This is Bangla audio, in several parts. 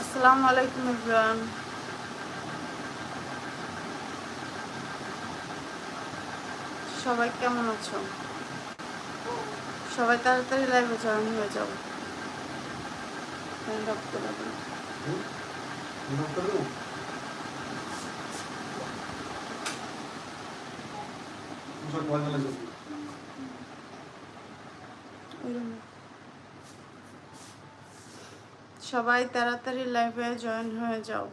আসসালামু আলাইকুম ইব্রান সবাই কেমন আছো? সবাই তাড়াতাড়ি লাইভে জয়েন হয়ে যাও। up করে দাও। ওই room এ। সবাই তাড়াতাড়ি লাইভে জয়েন হয়ে যাও।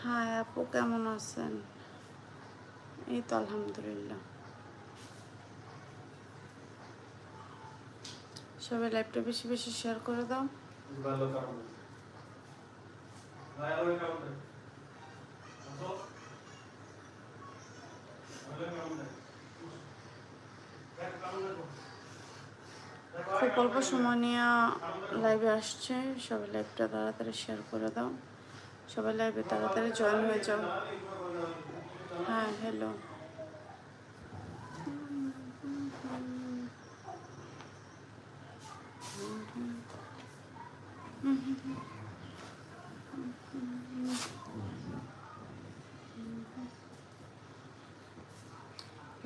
হাই আপু, কেমন আছেন? এই তো আলহামদুলিল্লাহ। সবাই লাইভটা বেশি বেশি শেয়ার করে দাও। খুব অল্প সময় নিয়ে লাইভে আসছে। সবাই লাইভটা তাড়াতাড়ি শেয়ার করে দাও। সবাই লাইভে তাড়াতাড়ি জয়েন হয়ে যাও। হ্যাঁ হ্যালো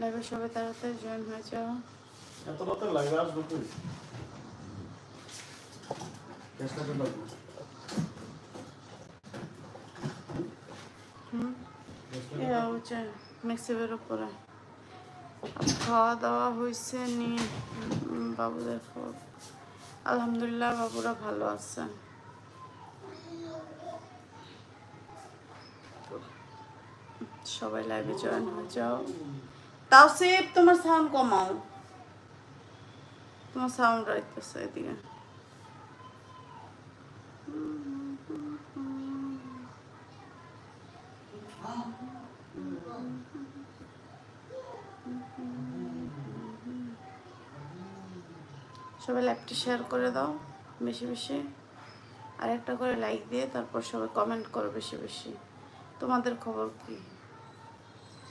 লাইভে সবাই তাড়াতাড়ি জয়েন হয়ে যাও। এত রাতে চেষ্টা করে লাগবো। উপরে আর খাওয়া দাওয়া হয়েছে নি? বাবুদের খুব আলহামদুলিল্লাহ বাবুরা ভালো আছে সবাই লাইভে জয়েন হয়ে যাও। তাও সেভ তোমার সাউন্ড কমাও। তোমার সাউন্ড রাখতেছে এদিকে সবাই লাইভটা শেয়ার করে দাও, বেশি বেশি। আর একটা করে লাইক দিয়ে তারপর সবাই কমেন্ট করো বেশি বেশি। তোমাদের খবর কি?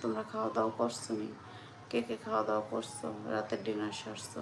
তোমরা খাওয়া দাওয়া করছ নি? কে কে খাওয়া দাওয়া করছ? রাতের ডিনার সারছো?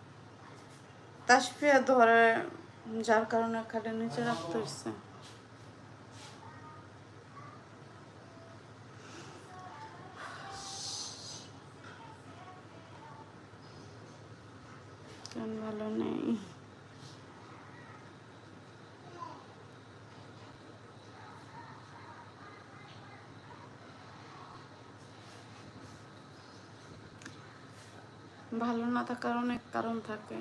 তাসফিয়া ধরে যার কারণে খাটের নিচে রাখতে হচ্ছে ভালো নেই? ভালো না থাকার অনেক কারণ থাকে।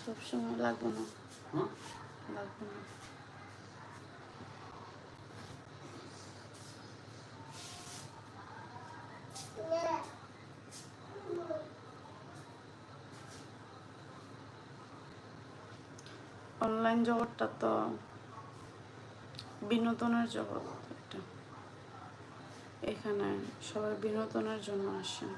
সবসময় লাগবে না। লাগবে না। অনলাইন জগৎটা তো বিনোদনের জগৎ একটা এখানে সবাই বিনোদনের জন্য আসে।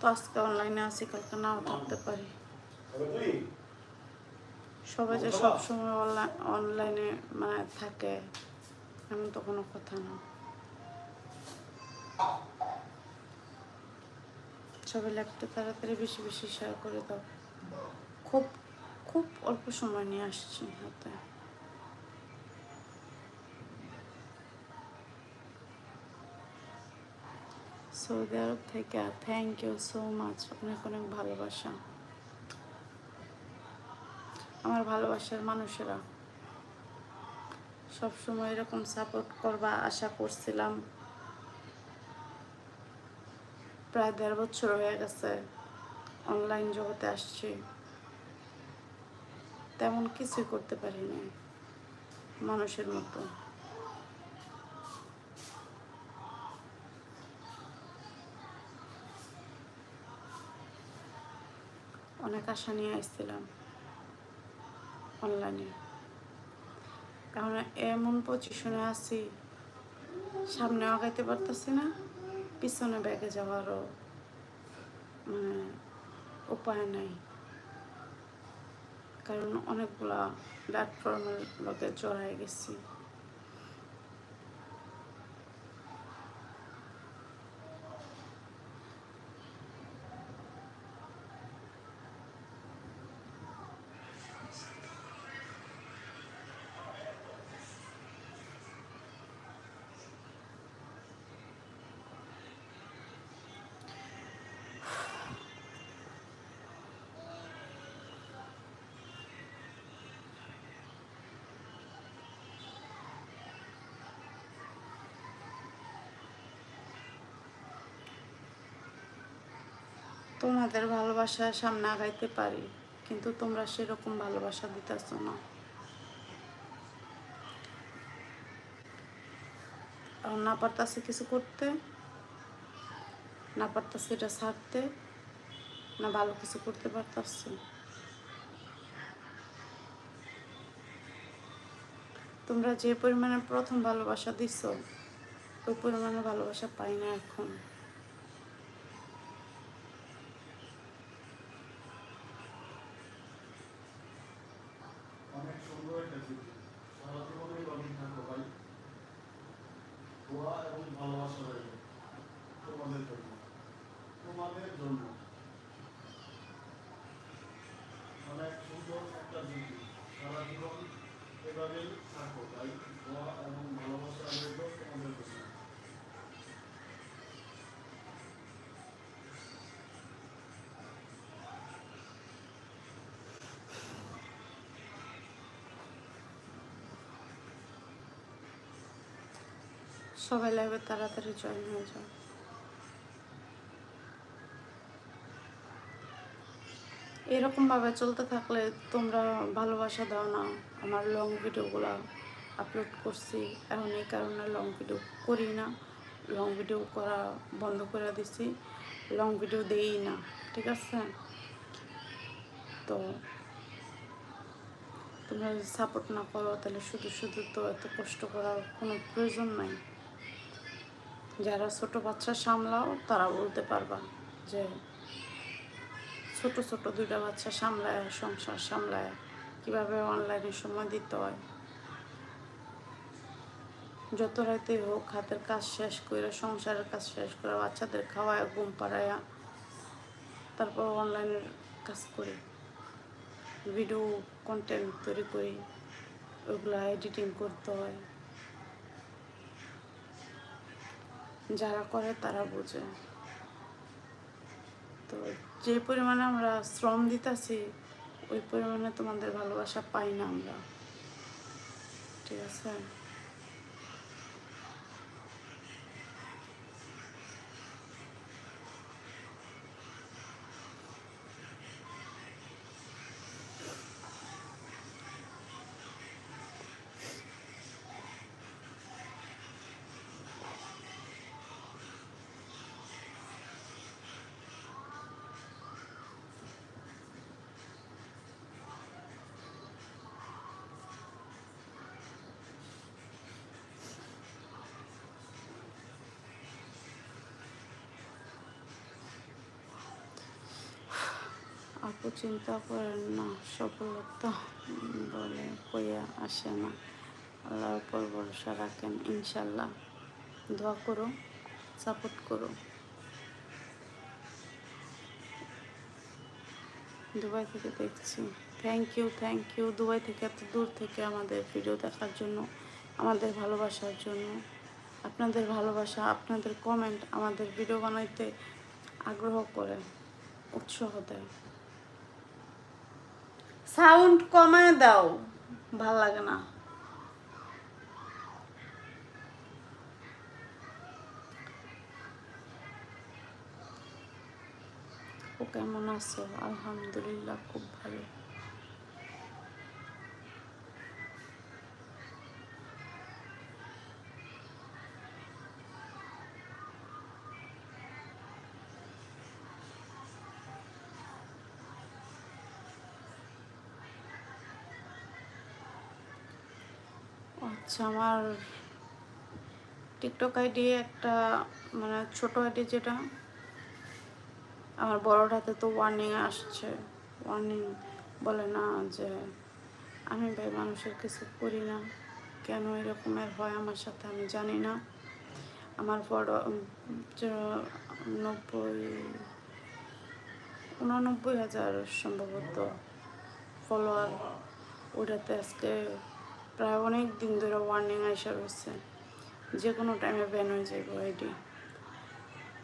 তো আজকে অনলাইনে আছি, কালকে নাও থাকতে পারি। সবাই যে সবসময় অনলাইনে মানে থাকে, এমন তো কোনো কথা না। সবাই ল্যাপটপ তাড়াতাড়ি বেশি বেশি শেয়ার করে দাও। খুব খুব অল্প সময় নিয়ে আসছি হাতে। সৌদি আরব থেকে থ্যাংক ইউ সো মাচ অনেক অনেক ভালোবাসা। আমার ভালোবাসার মানুষেরা। সবসময় এরকম সাপোর্ট করবা, আশা করছিলাম। প্রায় দেড় বছর হয়ে গেছে অনলাইন জগতে আসছি। তেমন কিছুই করতে পারি না মানুষের মতো। অনেক আশা নিয়ে আসছিলাম অনলাইনে কারণ এমন পজিশনে আছি, সামনে আগাইতে পারতেছি না, পিছনে ব্যাগে যাওয়ারও মানে উপায় নাই। কারণ অনেকগুলা প্ল্যাটফর্মের লোকে জড়াই গেছি। তোমাদের ভালোবাসার সামনে আগাইতে পারি, কিন্তু তোমরা সেরকম ভালোবাসা দিতেছ না। আর না পারতাছে কিছু করতে, না পারতাছে এটা ছাড়তে, না ভালো কিছু করতে পারতাছে। তোমরা যে পরিমাণে প্রথম ভালোবাসা দিছ, ওই পরিমাণে ভালোবাসা পাই না এখন অনেক সুন্দর একটা স্মৃতি সারা এবং ভালোবাসা রইল তোমাদের জন্য। তোমাদের জন্য। অনেক সুন্দর একটা স্মৃতি সারা জীবন এভাবেই থাকো, তাই দোয়া এবং সবাই লাগবে তাড়াতাড়ি জয়েন হয়ে যাও। এরকম ভাবে চলতে থাকলে তোমরা ভালোবাসা দাও না। আমার লং ভিডিওগুলো আপলোড করছি। এখন এই কারণে লং ভিডিও করি না। লং ভিডিও করা বন্ধ করে দিছি। লং ভিডিও দেই না, ঠিক আছে? তো তোমরা যদি সাপোর্ট না করো, তাহলে শুধু শুধু তো এত কষ্ট করার কোনো প্রয়োজন নাই। যারা ছোট বাচ্চা সামলাও, তারা বলতে পারবা যে ছোট ছোট দুইটা বাচ্চা সামলায়, সংসার সামলায়, কীভাবে অনলাইনে সময় দিতে হয়। যত রাতে হোক, হাতের কাজ শেষ করে, সংসারের কাজ শেষ করে, বাচ্চাদের খাওয়ায়, ঘুম পাড়ায়া, তারপর অনলাইনের কাজ করি। ভিডিও কন্টেন্ট তৈরি করি, ওগুলো এডিটিং করতে হয়। যারা করে তারা বোঝে। তো যে পরিমাণে আমরা শ্রম দিতেছি, ওই পরিমাণে তোমাদের ভালোবাসা পাই না আমরা। ঠিক আছে? আপু চিন্তা করেন না, সফলতা বলে কইয়া আসে না। আল্লাহর উপর ভরসা রাখেন ইনশাল্লাহ দোয়া করো, সাপোর্ট করো। দুবাই থেকে দেখছি। Thank you thank you Dubai থেকে এত দূর থেকে আমাদের ভিডিও দেখার জন্য, আমাদের ভালোবাসার জন্য। আপনাদের ভালোবাসা, আপনাদের কমেন্ট আমাদের ভিডিও বানাইতে আগ্রহ করে, উৎসাহ দেয়। সাউন্ড কমায় দাও। ভালো লাগে না। ও কেমন আছো? আলহামদুলিল্লাহ খুব ভালো। আচ্ছা আমার টিকটক আইডি একটা মানে ছোট আইডি যেটা, আমার বড়টাতে তো ওয়ার্নিং আসছে। ওয়ার্নিং বলে না যে, আমি ভাই মানুষের কিছু করি না। কেন এরকমের হয় আমার সাথে আমি জানি না। আমার বড় নব্বই, উননব্বই হাজার সম্ভবত ফলোয়ার ওটাতে আজকে প্রায় অনেক দিন ধরে ওয়ার্নিং আইসা রয়েছে। যে কোনো টাইমে ব্যান হয়ে যাবে আইডি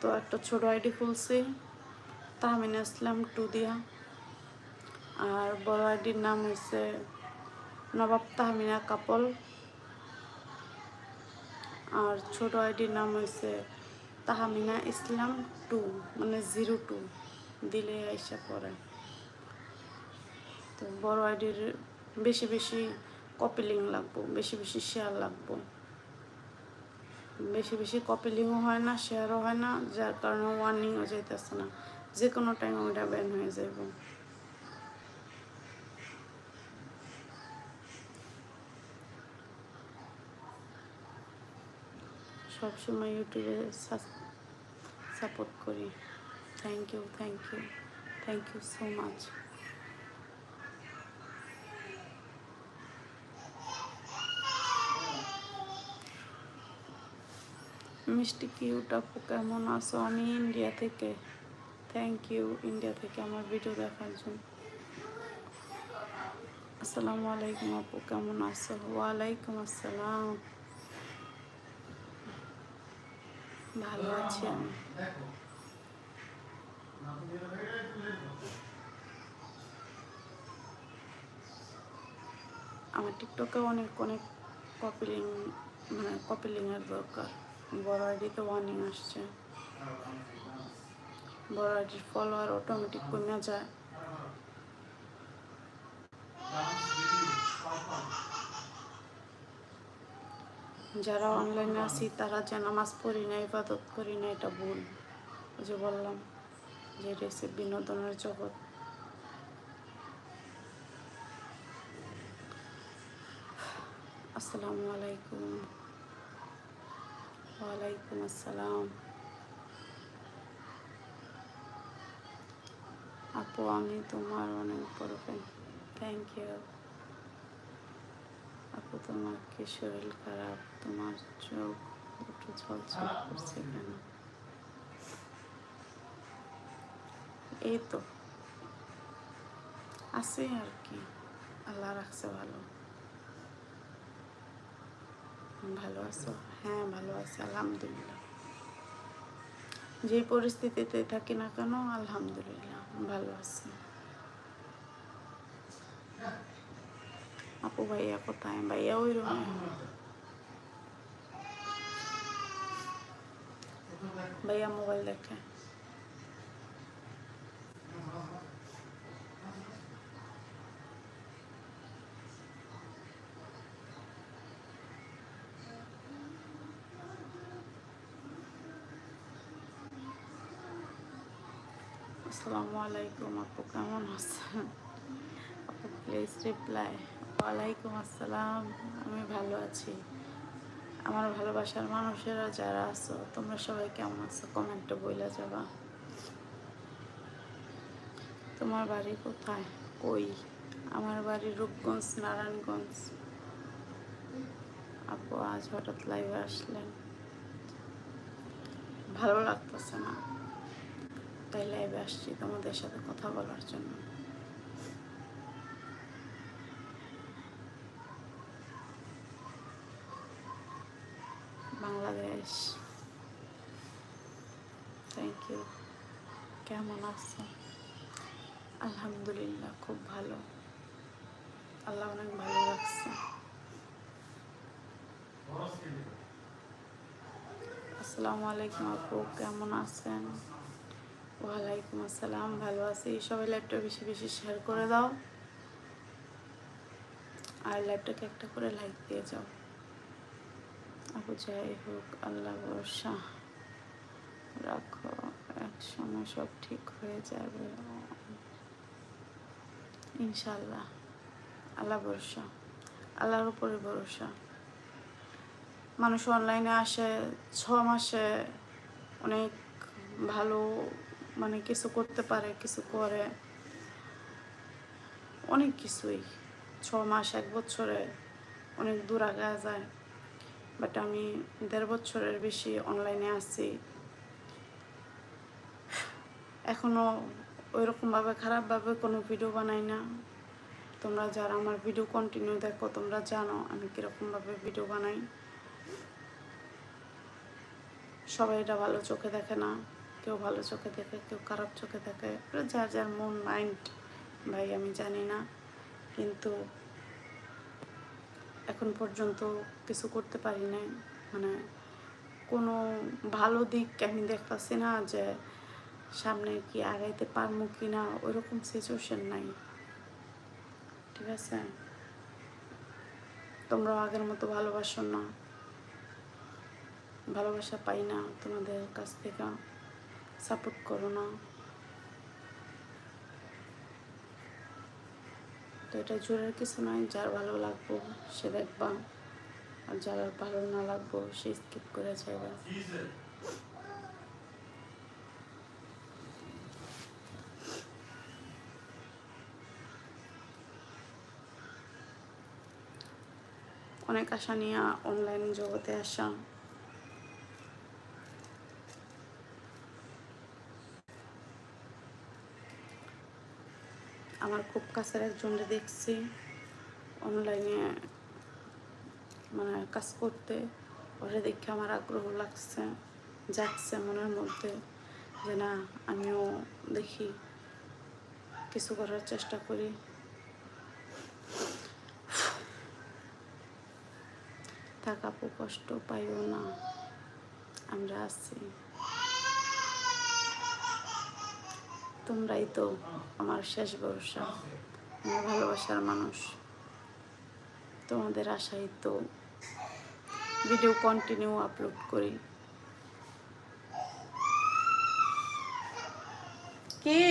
তো একটা ছোট আইডি খুলছি তাহমিন ইসলাম টু দিয়া আর বড় আইডির নাম হয়েছে নবাব তাহমিনা কাপল। আর ছোট আইডির নাম হয়েছে তাহমিনা ইসলাম টু মানে জিরো টু দিলে আইসা পড়ে। তো বড় আইডির বেশি বেশি কপি লিঙ্ক লাগবো, বেশি বেশি শেয়ার লাগবো। বেশি বেশি কপি লিঙ্কও হয় না শেয়ারও হয় না, যার কারণে ওয়ার্নিংও যাইতেছে না। যে কোনো টাইমে ওইটা ব্যান হয়ে যাবে সবসময় ইউটিউবে সাপোর্ট করি। Thank you thank you thank you so much মিষ্টি কিউট আপু, কেমন আছো? আমি ইন্ডিয়া থেকে। থ্যাংক ইউ ইন্ডিয়া থেকে আমার ভিডিও দেখার জন্য। আসসালামু আলাইকুম আপু, কেমন আছো? ওয়ালাইকুম আসসালাম। ভালো আছি আমি। আমার টিকটকে অনেক অনেক কপিলিং মানে কপিলিংয়ের দরকার। বড় আইডিতে ওয়ার্নিং আসছে। বড় আইডির ফলোয়ার অটোমেটিক কমে যায়। যারা অনলাইনে আছি, তারা যে নামাজ পড়ি না, ইবাদত করি না, এটা ভুল। যে বললাম যে এটা বিনোদনের জগৎ। আসসালামু আলাইকুম। ওয়ালাইকুম আসসালাম। আপু, আমি তোমার অনেক বড় ফ্যান থ্যাংক ইউ আপু তোমার কি শরীর খারাপ, তোমার চোখ দুটো ঝলঝল করছে কেন? এই তো। আছে আর কি। আল্লাহ রাখছে ভালো। ভালো আছো? হ্যাঁ ভালো আছি, আলহামদুলিল্লাহ। যে পরিস্থিতিতে থাকি না কেন, আলহামদুলিল্লাহ, ভালো আছি। আপু ভাইয়া কোথায়? ভাইয়া ওই রুমে ভাইয়া মোবাইল দেখে। আসসালামু আলাইকুম আপু, কেমন আছেন? আপু প্লিজ রিপ্লাই ওয়ালাইকুম আসসালাম, আমি ভালো আছি। আমার ভালোবাসার মানুষেরা যারা আছো, তোমরা সবাই কেমন আছো? কমেন্টে বইলা যাবা। তোমার বাড়ি কোথায়? কই? আমার বাড়ি রূপগঞ্জ, নারায়ণগঞ্জ। আপু, আজ হঠাৎ লাইভে আসলেন। ভালো লাগতেছে না। তাই লাইভে আসছি তোমাদের সাথে কথা বলার জন্য। বাংলাদেশ। থ্যাংক ইউ কেমন আছো? আলহামদুলিল্লাহ, খুব ভালো। আল্লাহ অনেক ভালো লাগছে আসসালামু আলাইকুম আপু, কেমন আছেন? ওয়ালাইকুম আসসালাম, ভালো আছি? সবাই লাইভটা বেশি বেশি শেয়ার করে দাও। আর লাইভটাকে একটা করে লাইক দিয়ে যাও। আপু যাই হোক, আল্লাহ ভরসা। রাখো এক সময় সব ঠিক হয়ে যাবে। ইনশাল্লাহ আল্লাহ ভরসা, আল্লাহর উপরে ভরসা। মানুষ অনলাইনে আসে, ছ মাসে অনেক ভালো মানে কিছু করতে পারে, কিছু করে। অনেক কিছুই। ছ মাস, এক বছরে অনেক দূর আগা যায়। বাট আমি দেড় বছরের বেশি অনলাইনে আছি। এখনও ওইরকমভাবে খারাপভাবে কোনো ভিডিও বানাই না। তোমরা যারা আমার ভিডিও কন্টিনিউ দেখো, তোমরা জানো আমি কীরকমভাবে ভিডিও বানাই। সবাই এটা ভালো চোখে দেখে না। কেউ ভালো চোখে দেখে, কেউ খারাপ চোখে দেখে যার যার মন মাইন্ড ভাই, আমি জানি না। কিন্তু এখন পর্যন্ত কিছু করতে পারি নাই। মানে কোনো ভালো দিক আমি দেখতেছি না যে সামনে কি আগাইতে পারব কি না ওইরকম সিচুয়েশন নাই। ঠিক আছে? তোমরাও আগের মতো ভালোবাসো না। ভালোবাসা পাই না তোমাদের কাছ থেকে। সাপোর্ট করো না। তো এটা জোরের কিছু নয়, যার ভালো লাগবো সে দেখবা, আর যার ভালো না লাগবো সে স্কিপ করে যাবে অনেক আশা নিয়ে অনলাইন জগতে আসা। আমার খুব কাছের একজনকে দেখছি অনলাইনে মানে কাজ করতে। ওরা দেখে আমার আগ্রহ লাগছে, যাচ্ছে মনের মধ্যে যে না, আমিও দেখি, কিছু করার চেষ্টা করি। থাকাপু কষ্ট পাইও না, আমরা আছি। তোমরাই তো আমার শেষ ভরসা, আমার ভালোবাসার মানুষ। তোমাদের আশাই তো ভিডিও কন্টিনিউ আপলোড করি। কি?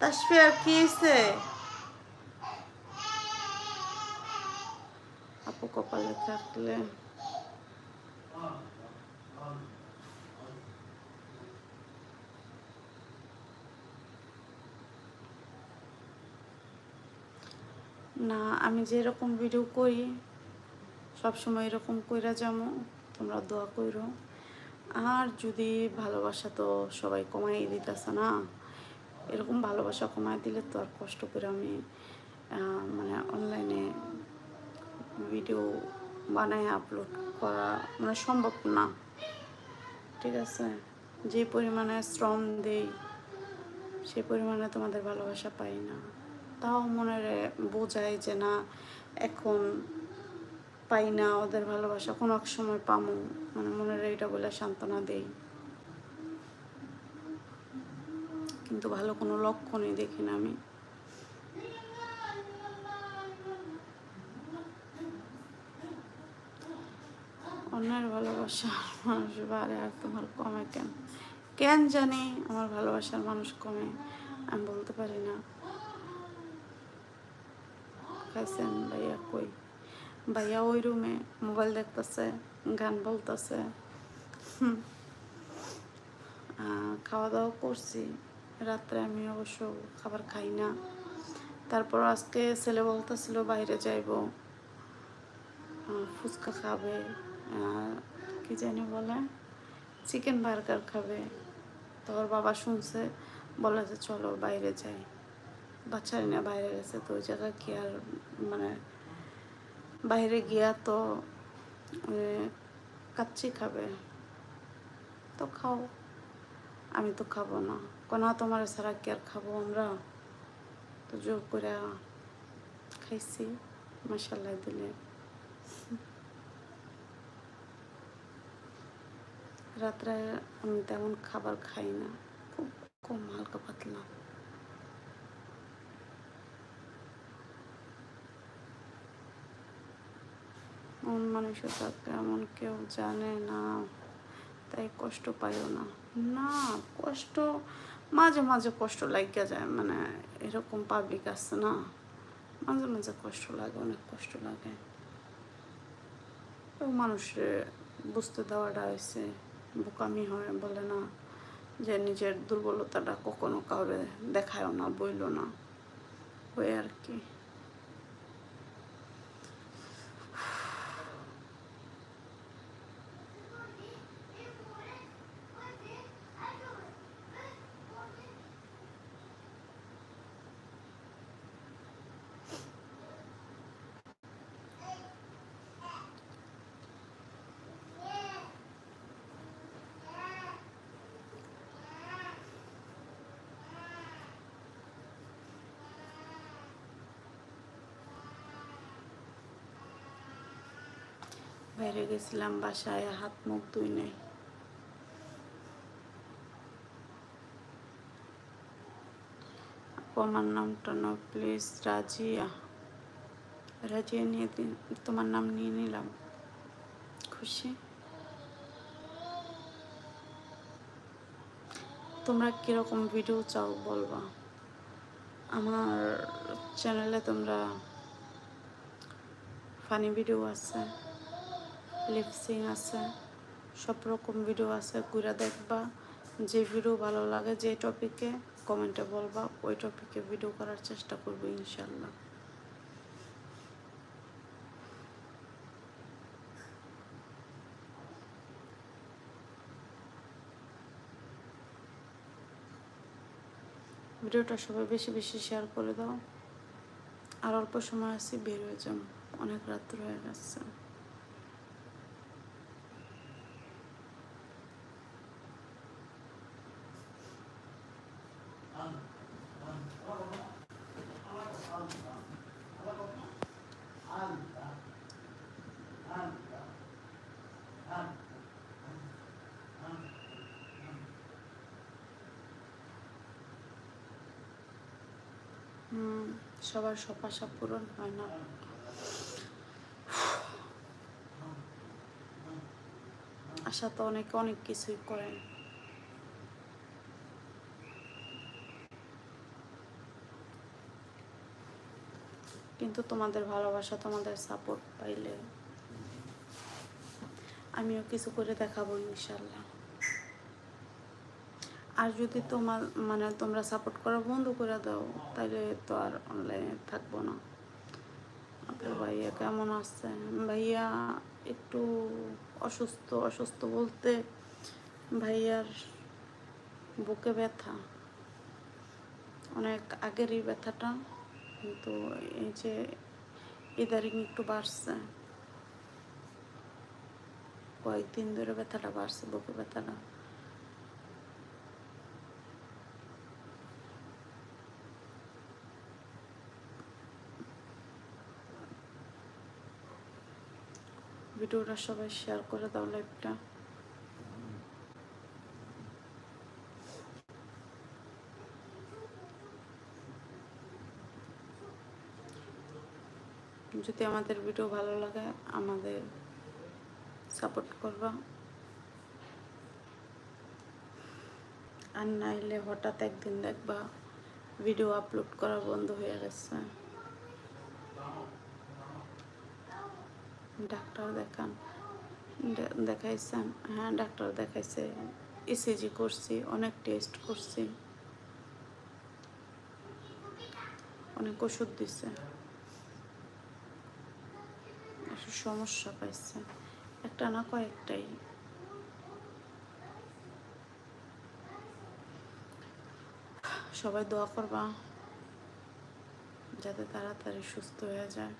তাসফিয়ার কি হয়েছে আপু কপালে থাকলে না, আমি যেরকম ভিডিও করি, সবসময় এরকম কইরা যাব তোমরা দোয়া কইরো। আর যদি ভালোবাসা তো সবাই কমাই দিতেছে না, এরকম ভালোবাসা কমাই দিলে তো আর কষ্ট করে আমি মানে অনলাইনে ভিডিও বানায় আপলোড করা মানে সম্ভব না। ঠিক আছে? যে পরিমাণে শ্রম দেই, সে পরিমাণে তোমাদের ভালোবাসা পাই না। তাও মনে বোঝায় যে না, এখন পাই না ওদের ভালোবাসা, কোনো এক সময় পামু। মানে মনের এইটা বলে সান্ত্বনা দেই। কিন্তু ভালো কোনো লক্ষণই দেখি না আমি। অন্যের ভালোবাসা মানুষ বাড়ে আর তোমার কমে কেন? কেন জানি আমার ভালোবাসার মানুষ কমে, আমি বলতে পারি না। খাইছেন ভাইয়া কই? ভাইয়া ওই রুমে মোবাইল দেখতেছে, গান বলতেছে। খাওয়া দাওয়া করছি। রাত্রে আমি অবশ্য খাবার খাই না। তারপর আজকে ছেলে বলতেছিল বাইরে যাইব। ফুচকা খাবে কি জানি বলে চিকেন বার্গার খাবে। তো ওর বাবা শুনছে, বলে যে চলো বাইরে যাই। বাচ্চারা না বাইরে গেছে, তো ওই জায়গায় কি আর মানে বাইরে গিয়া তো কাচ্চি খাবে। তো খাও। আমি তো খাব না। কোনা তোমার ছাড়া কি আর খাব আমরা? তো জোর করে খাইছি। মশাল্লা দিলে। রাত্রে আমি তেমন খাবার খাই না। খুব কম, হালকা পাতলা। মন মানসিকতা এমন কেউ জানে না, তাই কষ্ট পাইও না। না, কষ্ট, মাঝে মাঝে কষ্ট লাগিয়া যায় মানে এরকম পাবলিক আছে না, মাঝে মাঝে কষ্ট লাগে, অনেক কষ্ট লাগে। তো মানুষের বুঝতে দেওয়াটা হয়েছে বোকামি হয় বলে না, যে নিজের দুর্বলতাটা কখনো কাউরে দেখায়ও না, বইল না, ওই আর কি। বাইরে গেছিলাম, বাসায় হাত মুখ ধুই নেই। আমার নামটা না প্লিজ রাজিয়া। রাজিয়া নিয়ে দিন, তোমার নাম নিয়ে নিলাম। খুশি? তোমরা কীরকম ভিডিও চাও বলবা? আমার চ্যানেলে তোমরা ফানি ভিডিও আছে। লিপসিং আছে সব রকম ভিডিও আছে, ঘুরে দেখবা। যে ভিডিও ভালো লাগে, যে টপিকে কমেন্টে বলবা, ওই টপিকে ভিডিও করার চেষ্টা করব ইনশাল্লাহ ভিডিওটা সবাই বেশি বেশি শেয়ার করে দাও। আর অল্প সময় আছে, বের হয়ে যাও অনেক রাত্র হয়ে গেছে। সবার সব আশা পূরণ হয় না। আশা তো অনেকে অনেক কিছুই করেন কিন্তু তোমাদের ভালোবাসা, তোমাদের সাপোর্ট পাইলে আমিও কিছু করে দেখাবো ইনশাল্লাহ আর যদি তোমার মানে তোমরা সাপোর্ট করা, বন্ধ করে দাও তাহলে তো আর অনলাইনে থাকব না। আপনার ভাইয়া কেমন আছে? ভাইয়া একটু অসুস্থ অসুস্থ বলতে ভাইয়ার বুকে ব্যথা। অনেক আগেরই ব্যথাটা, কিন্তু এই যে ইদারিং একটু বাড়ছে। কয়েকদিন ধরে ব্যথাটা বাড়ছে, বুকে ব্যথাটা। ভিডিওটা সবাই শেয়ার করে দাও লাইভটা যদি আমাদের ভিডিও ভালো লাগে, আমাদের সাপোর্ট করবা। আর নাইলে হঠাৎ একদিন দেখবা ভিডিও আপলোড করা বন্ধ হয়ে গেছে। ডাক্তার দেখান। দেখাইছেন হ্যাঁ ডাক্তার দেখাইছে। ইসিজি করছি, অনেক টেস্ট করছি। অনেক ওষুধ দিছে। সমস্যা পাইছে। একটা না কয়েকটাই। সবাই দোয়া করবা, যাতে তাড়াতাড়ি সুস্থ হয়ে যায়।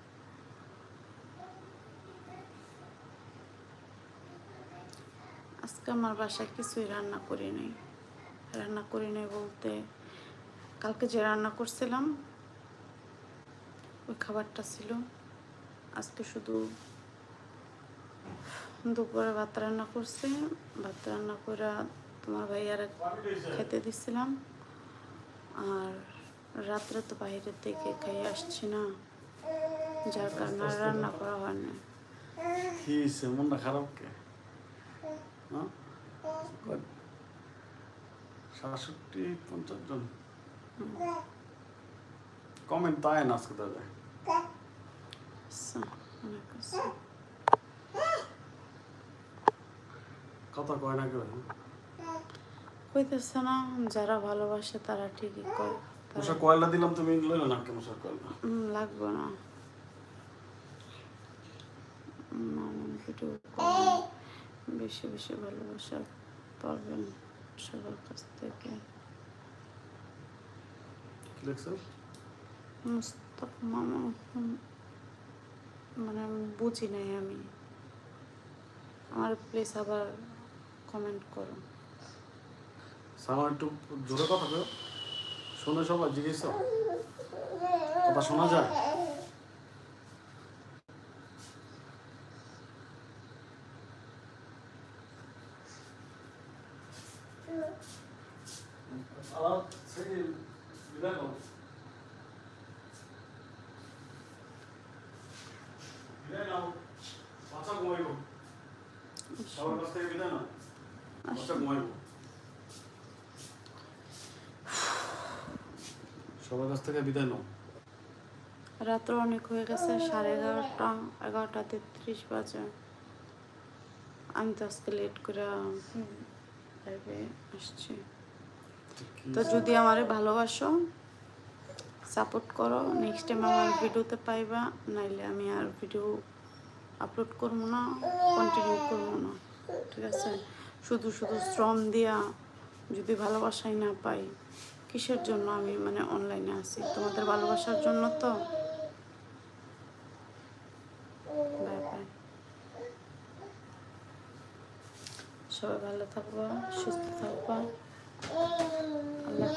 আজকে আমার বাসায় কিছুই রান্না করি নাই। রান্না করি নাই বলতে কালকে যে রান্না করছিলাম, ওই খাবারটা ছিল। আজকে শুধু দুপুরে ভাত রান্না করছি। ভাত রান্না করে তোমার ভাইয়ার খেতে দিছিলাম। আর রাত্রে তো বাইরের থেকে খাই আসছি না, যার কারণে রান্না করা হয় না খারাপ কে? সাতষট্টি পঞ্চাশ জন। কমেন্ট তাই না আজকে দাদা কথা কয় না কেউ? কইতেছে না যারা ভালোবাসে তারা ঠিকই কয়। কয়লা দিলাম তুমি লইলে না কে মশার কয়লা লাগবে না। বেশি বেশি ভালোবাসা পাবেন সবার কাছ থেকে। কি লিখছো মামা মানে বুঝি নাই আমি। আমার প্লিজ আবার কমেন্ট করো। সামা একটু জোরে কথা কেউ শোনে সবাই জিজ্ঞেস কথা শোনা যায় আলাপ থেকে বিদায় নাও বিদায় নাও বাচ্চা ঘুমাইব সবার কাছ থেকে বিদায় নাও বাচ্চা ঘুমাইব সবার কাছ থেকে বিদায় নাও। রাত্র অনেক হয়ে গেছে, সাড়ে এগারোটা এগারোটা তেত্রিশ বাজে। আমি তো আজকে লেট করে আসছি। তো যদি আমারে ভালোবাসো সাপোর্ট করো নেক্সট টাইম আমার ভিডিওতে পাইবা, নাইলে আমি আর ভিডিও আপলোড করব না কন্টিনিউ করব না, ঠিক আছে? শুধু শুধু শ্রম দিয়া যদি ভালোবাসাই না পাই কিসের জন্য আমি মানে অনলাইনে আছি? তোমাদের ভালোবাসার জন্য তো? সবাই ভালো থাকবা, সুস্থ থাকবা। আল্লাহ